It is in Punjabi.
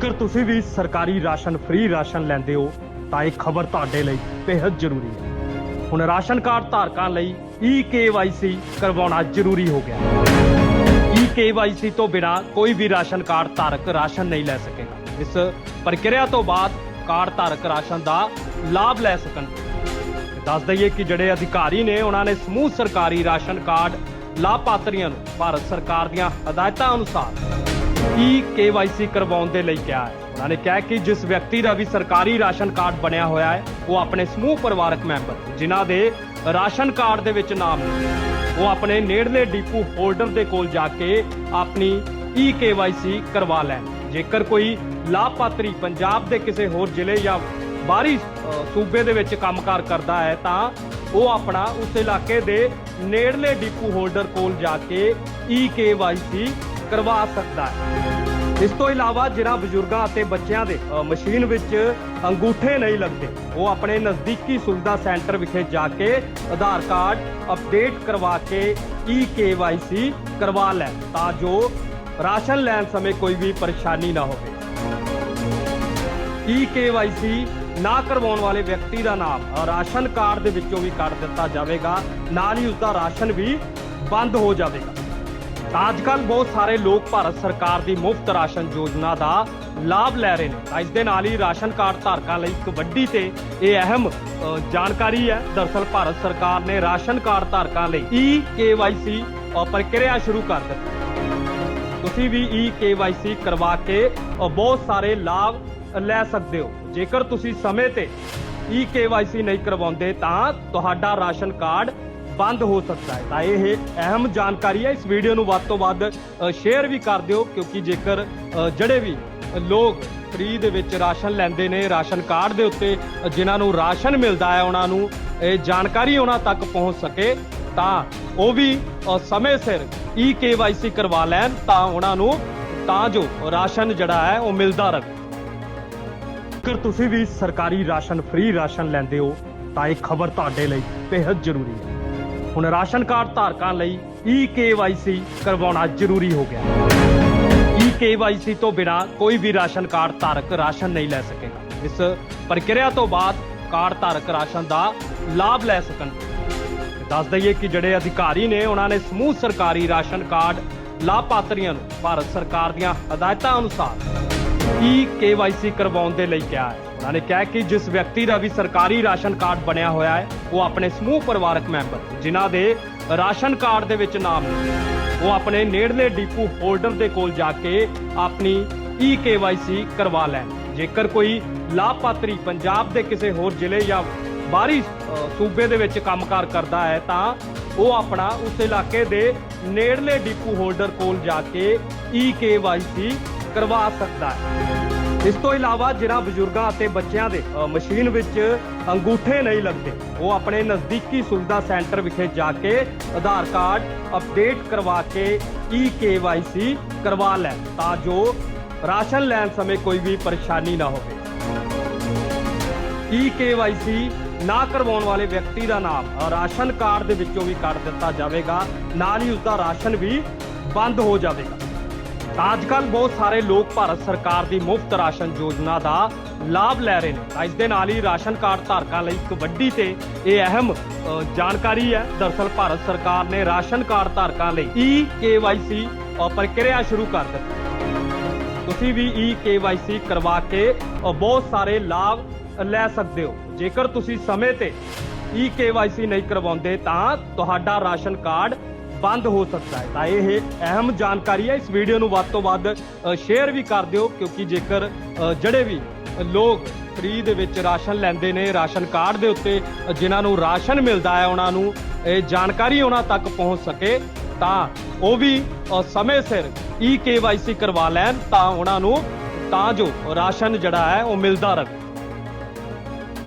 ਜੇਕਰ ਤੁਸੀਂ ਵੀ ਸਰਕਾਰੀ ਰਾਸ਼ਨ ਫ੍ਰੀ ਰਾਸ਼ਨ ਲੈਂਦੇ ਹੋ, ਤਾਂ ਇਹ ਖਬਰ ਤੁਹਾਡੇ ਲਈ ਬੇहद ਜ਼ਰੂਰੀ ਹੈ। ਹੁਣ ਰਾਸ਼ਨ ਕਾਰਡ ਧਾਰਕਾਂ ਲਈ ਈ KYC ਕਰਵਾਉਣਾ ਜ਼ਰੂਰੀ ਹੋ ਗਿਆ ਈ KYC ਤੋਂ ਬਿਨਾ ਕੋਈ ਵੀ ਰਾਸ਼ਨ ਕਾਰਡ ਧਾਰਕ ਰਾਸ਼ਨ ਨਹੀਂ ਲੈ ਸਕੇਗਾ। ਇਸ ਪ੍ਰਕਿਰਿਆ ਤੋਂ ਬਾਅਦ ਕਾਰਡ ਧਾਰਕ ਰਾਸ਼ਨ ਦਾ ਲਾਭ ਲੈ ਸਕਣ। ਦੱਸ ਦਈਏ ਕਿ ਜਿਹੜੇ ਅਧਿਕਾਰੀ ਨੇ, ਉਹਨਾਂ ਨੇ ਸਮੂਹ ਸਰਕਾਰੀ ਰਾਸ਼ਨ ਕਾਰਡ ਲਾਭਪਾਤਰੀਆਂ ਨੂੰ ਭਾਰਤ ਸਰਕਾਰ ਦੀਆਂ ਹਦਾਇਤਾਂ ਅਨੁਸਾਰ ਈ KYC ਕਰਵਾਉਣ ਦੇ ਲਈ ਕਿਹਾ ਹੈ। ਉਹਨਾਂ ਨੇ ਕਿਹਾ ਕਿ ਜਿਸ ਵਿਅਕਤੀ ਦਾ ਵੀ ਸਰਕਾਰੀ ਰਾਸ਼ਨ ਕਾਰਡ ਬਣਿਆ ਹੋਇਆ ਹੈ, ਉਹ ਆਪਣੇ ਸਮੂਹ ਪਰਿਵਾਰਕ ਮੈਂਬਰ, ਜਿਨ੍ਹਾਂ ਦੇ ਰਾਸ਼ਨ ਕਾਰਡ ਦੇ ਵਿੱਚ ਨਾਮ ਉਹ ਆਪਣੇ ਨੇੜਲੇ ਡੀਪੂ ਹੋਲਡਰ ਦੇ ਕੋਲ ਜਾ ਕੇ ਆਪਣੀ ਈ KYC ਕਰਵਾ ਲੈਣ। ਜੇਕਰ ਕੋਈ ਲਾਭਪਾਤਰੀ ਪੰਜਾਬ ਦੇ ਕਿਸੇ ਹੋਰ ਜ਼ਿਲ੍ਹੇ ਜਾਂ ਬਾਹਰੀ ਸੂਬੇ ਦੇ ਵਿੱਚ ਕੰਮਕਾਰ ਕਰਦਾ ਹੈ, ਤਾਂ ਉਹ ਆਪਣਾ ਉਸ ਇਲਾਕੇ ਦੇ ਨੇੜਲੇ ਡੀਪੂ ਹੋਲਡਰ ਕੋਲ ਜਾ ਕੇ ਈ KYC ਕਰਵਾ ਸਕਦਾ ਹੈ। ਇਸ ਤੋਂ ਇਲਾਵਾ ਜਿਹੜਾ ਬਜ਼ੁਰਗਾਂ ਅਤੇ ਬੱਚਿਆਂ ਦੇ ਮਸ਼ੀਨ ਵਿੱਚ ਅੰਗੂਠੇ ਨਹੀਂ ਲੱਗਦੇ, ਉਹ ਆਪਣੇ ਨਜ਼ਦੀਕੀ ਸੁਵਿਧਾ ਸੈਂਟਰ ਵਿਖੇ ਜਾ ਕੇ ਆਧਾਰ ਕਾਰਡ ਅਪਡੇਟ ਕਰਵਾ ਕੇ ਈ KYC ਕਰਵਾ ਲੈਣ, ਤਾਂ ਜੋ ਰਾਸ਼ਨ ਲੈਣ ਸਮੇਂ ਕੋਈ ਵੀ ਪਰੇਸ਼ਾਨੀ ਨਾ ਹੋਵੇ। ਈ KYC ਨਾ ਕਰਵਾਉਣ ਵਾਲੇ ਵਿਅਕਤੀ ਦਾ ਨਾਮ ਰਾਸ਼ਨ ਕਾਰਡ ਦੇ ਵਿੱਚੋਂ ਵੀ ਕੱਢ ਦਿੱਤਾ ਜਾਵੇਗਾ, ਨਾਲ ਹੀ ਉਸ ਦਾ ਰਾਸ਼ਨ ਵੀ ਬੰਦ ਹੋ ਜਾਵੇਗਾ। ਤਾਂ ਅੱਜ ਕੱਲ੍ਹ ਬਹੁਤ ਸਾਰੇ ਲੋਕ ਭਾਰਤ ਸਰਕਾਰ ਦੀ ਮੁਫਤ ਰਾਸ਼ਨ ਯੋਜਨਾ ਦਾ ਲਾਭ ਲੈ ਰਹੇ ਨੇ। ਤਾਂ ਇਸ ਦੇ ਨਾਲ ਹੀ ਰਾਸ਼ਨ ਕਾਰਡ ਧਾਰਕਾਂ ਲਈ ਇੱਕ ਵੱਡੀ ਤੇ ਇਹ ਅਹਿਮ ਜਾਣਕਾਰੀ ਹੈ। ਦਰਸਲ ਭਾਰਤ ਸਰਕਾਰ ਨੇ ਰਾਸ਼ਨ ਕਾਰਡ ਧਾਰਕਾਂ ਲਈ ਈ KYC ਅ, ਪ੍ਰਕਿਰਿਆ ਸ਼ੁਰੂ ਕਰ ਦਿੱਤੀ। ਤੁਸੀਂ ਵੀ ਈ KYC ਕਰਵਾ ਕੇ ਬਹੁਤ ਸਾਰੇ ਲਾਭ ਲੈ ਸਕਦੇ ਹੋ। ਜੇਕਰ ਤੁਸੀਂ ਸਮੇਂ ਤੇ ਈ KYC ਨਹੀਂ ਕਰਵਾਉਂਦੇ ਤਾਂ ਤੁਹਾਡਾ ਰਾਸ਼ਨ ਕਾਰਡ ਬੰਦ ਹੋ ਸਕਦਾ ਹੈ। ਤਾਂ ਇਹ ਅਹਿਮ ਜਾਣਕਾਰੀ ਹੈ। ਇਸ ਵੀਡੀਓ ਨੂੰ ਵੱਧ ਤੋਂ ਵੱਧ ਸ਼ੇਅਰ ਵੀ ਕਰ ਦਿਓ, ਕਿਉਂਕਿ ਜੇਕਰ ਜਿਹੜੇ ਵੀ ਲੋਕ ਫ੍ਰੀ ਦੇ ਵਿੱਚ ਰਾਸ਼ਨ ਲੈਂਦੇ ਨੇ, ਰਾਸ਼ਨ ਕਾਰਡ ਦੇ ਉੱਤੇ ਜਿਨ੍ਹਾਂ ਨੂੰ ਰਾਸ਼ਨ ਮਿਲਦਾ ਹੈ, ਉਹਨਾਂ ਨੂੰ ਇਹ ਜਾਣਕਾਰੀ ਉਹਨਾਂ ਤੱਕ ਪਹੁੰਚ ਸਕੇ, ਤਾਂ ਉਹ ਵੀ ਸਮੇਂ ਸਿਰ ਈ KYC ਕਰਵਾ ਲੈਣ, ਤਾਂ ਉਹਨਾਂ ਨੂੰ, ਤਾਂ ਜੋ ਰਾਸ਼ਨ ਜਿਹੜਾ ਹੈ, ਉਹ ਮਿਲਦਾ ਰਹੇ। ਜੇਕਰ ਤੁਸੀਂ ਵੀ ਸਰਕਾਰੀ ਰਾਸ਼ਨ ਫ੍ਰੀ ਰਾਸ਼ਨ ਲੈਂਦੇ ਹੋ, ਤਾਂ ਇਹ ਖਬਰ ਤੁਹਾਡੇ ਲਈ ਬੇहद ਜ਼ਰੂਰੀ ਹੈ। ਹੁਣ ਰਾਸ਼ਨ ਕਾਰਡ ਧਾਰਕਾਂ ਲਈ ਈ KYC ਕਰਵਾਉਣਾ ਜ਼ਰੂਰੀ ਹੋ ਗਿਆ। ਈ KYC ਤੋਂ ਬਿਨਾ ਕੋਈ ਵੀ ਰਾਸ਼ਨ ਕਾਰਡ ਧਾਰਕ ਰਾਸ਼ਨ ਨਹੀਂ ਲੈ ਸਕੇਗਾ। ਇਸ ਪ੍ਰਕਿਰਿਆ ਤੋਂ ਬਾਅਦ ਕਾਰਡ ਧਾਰਕ ਰਾਸ਼ਨ ਦਾ ਲਾਭ ਲੈ ਸਕਣ। ਦੱਸ ਦਈਏ ਕਿ ਜਿਹੜੇ ਅਧਿਕਾਰੀ ਨੇ ਉਹਨਾਂ ਨੇ ਸਮੂਹ ਸਰਕਾਰੀ ਰਾਸ਼ਨ ਕਾਰਡ ਲਾਭਪਾਤਰੀਆਂ ਨੂੰ ਭਾਰਤ ਸਰਕਾਰ ਦੀਆਂ ਹਦਾਇਤਾਂ ਅਨੁਸਾਰ ਈ KYC ਕਰਵਾਉਣ ਦੇ ਲਈ ਕਿਹਾ ਹੈ। ਉਹਨਾਂ ਨੇ ਕਿਹਾ ਕਿ ਜਿਸ ਵਿਅਕਤੀ ਦਾ ਵੀ ਸਰਕਾਰੀ ਰਾਸ਼ਨ ਕਾਰਡ ਬਣਿਆ ਹੋਇਆ ਹੈ, ਉਹ ਆਪਣੇ ਸਮੂਹ ਪਰਿਵਾਰਕ ਮੈਂਬਰ, ਜਿਨ੍ਹਾਂ ਦੇ ਰਾਸ਼ਨ ਕਾਰਡ ਦੇ ਵਿੱਚ ਨਾਮ ਉਹ ਆਪਣੇ ਨੇੜਲੇ ਡੀਪੂ ਹੋਲਡਰ ਦੇ ਕੋਲ ਜਾ ਕੇ ਆਪਣੀ ਈ KYC ਕਰਵਾ ਲੈਣ। ਜੇਕਰ ਕੋਈ ਲਾਭਪਾਤਰੀ ਪੰਜਾਬ ਦੇ ਕਿਸੇ ਹੋਰ ਜ਼ਿਲ੍ਹੇ ਜਾਂ ਬਾਹਰੀ ਸੂਬੇ ਦੇ ਵਿੱਚ ਕੰਮਕਾਰ ਕਰਦਾ ਹੈ, ਤਾਂ ਉਹ ਆਪਣਾ ਉਸ ਇਲਾਕੇ ਦੇ ਨੇੜਲੇ ਡੀਪੂ ਹੋਲਡਰ ਕੋਲ ਜਾ ਕੇ ਈ KYC ਕਰਵਾ ਸਕਦਾ ਹੈ। ਇਸ ਤੋਂ ਇਲਾਵਾ ਜਿਹੜਾ ਬਜ਼ੁਰਗਾਂ ਅਤੇ ਬੱਚਿਆਂ ਦੇ ਮਸ਼ੀਨ ਵਿੱਚ ਅੰਗੂਠੇ ਨਹੀਂ ਲੱਗਦੇ, ਉਹ ਆਪਣੇ ਨਜ਼ਦੀਕੀ ਸੁਵਿਧਾ ਸੈਂਟਰ ਵਿਖੇ ਜਾ ਕੇ ਆਧਾਰ ਕਾਰਡ ਅਪਡੇਟ ਕਰਵਾ ਕੇ ਈ KYC ਕਰਵਾ ਲੈਣ ਤਾਂ ਜੋ ਰਾਸ਼ਨ ਲੈਣ ਸਮੇਂ ਕੋਈ ਵੀ ਪਰੇਸ਼ਾਨੀ ਨਾ ਹੋਵੇ। ਈ KYC ਨਾ ਕਰਵਾਉਣ ਵਾਲੇ ਵਿਅਕਤੀ ਦਾ ਨਾਮ ਰਾਸ਼ਨ ਕਾਰਡ ਦੇ ਵਿੱਚੋਂ ਵੀ ਕੱਢ ਦਿੱਤਾ ਜਾਵੇਗਾ, ਨਾਲ ਹੀ ਉਸ ਦਾ ਰਾਸ਼ਨ ਵੀ ਬੰਦ ਹੋ ਜਾਵੇਗਾ। ਤਾਂ ਅੱਜ ਕੱਲ੍ਹ ਬਹੁਤ ਸਾਰੇ ਲੋਕ ਭਾਰਤ ਸਰਕਾਰ ਦੀ ਮੁਫਤ ਰਾਸ਼ਨ ਯੋਜਨਾ ਦਾ ਲਾਭ ਲੈ ਰਹੇ ਨੇ। ਤਾਂ ਇਸ ਦੇ ਨਾਲ ਹੀ ਰਾਸ਼ਨ ਕਾਰਡ ਧਾਰਕਾਂ ਲਈ ਇੱਕ ਵੱਡੀ ਤੇ ਇਹ ਅਹਿਮ ਜਾਣਕਾਰੀ ਹੈ। ਦਰਸਲ ਭਾਰਤ ਸਰਕਾਰ ਨੇ ਰਾਸ਼ਨ ਕਾਰਡ ਧਾਰਕਾਂ ਲਈ ਈ KYC ਅ, ਪ੍ਰਕਿਰਿਆ ਸ਼ੁਰੂ ਕਰ ਦਿੱਤੀ। ਤੁਸੀਂ ਵੀ ਈ KYC ਕਰਵਾ ਕੇ ਬਹੁਤ ਸਾਰੇ ਲਾਭ ਲੈ ਸਕਦੇ ਹੋ। ਜੇਕਰ ਤੁਸੀਂ ਸਮੇਂ ਤੇ ਈ KYC ਨਹੀਂ ਕਰਵਾਉਂਦੇ ਤਾਂ ਤੁਹਾਡਾ ਰਾਸ਼ਨ ਕਾਰਡ ਬੰਦ ਹੋ ਸਕਦਾ ਹੈ। ਤਾਂ ਇਹ ਅਹਿਮ ਜਾਣਕਾਰੀ ਹੈ। ਇਸ ਵੀਡੀਓ ਨੂੰ ਵੱਧ ਤੋਂ ਵੱਧ ਸ਼ੇਅਰ ਵੀ ਕਰ ਦਿਓ, ਕਿਉਂਕਿ ਜੇਕਰ ਜਿਹੜੇ ਵੀ ਲੋਕ ਫ੍ਰੀ ਦੇ ਵਿੱਚ ਰਾਸ਼ਨ ਲੈਂਦੇ ਨੇ, ਰਾਸ਼ਨ ਕਾਰਡ ਦੇ ਉੱਤੇ ਜਿਨ੍ਹਾਂ ਨੂੰ ਰਾਸ਼ਨ ਮਿਲਦਾ ਹੈ, ਉਹਨਾਂ ਨੂੰ ਇਹ ਜਾਣਕਾਰੀ ਉਹਨਾਂ ਤੱਕ ਪਹੁੰਚ ਸਕੇ, ਤਾਂ ਉਹ ਵੀ ਸਮੇਂ ਸਿਰ ਈ KYC ਕਰਵਾ ਲੈਣ, ਤਾਂ ਉਹਨਾਂ ਨੂੰ, ਤਾਂ ਜੋ ਰਾਸ਼ਨ ਜਿਹੜਾ ਹੈ, ਉਹ ਮਿਲਦਾ ਰਹੇ।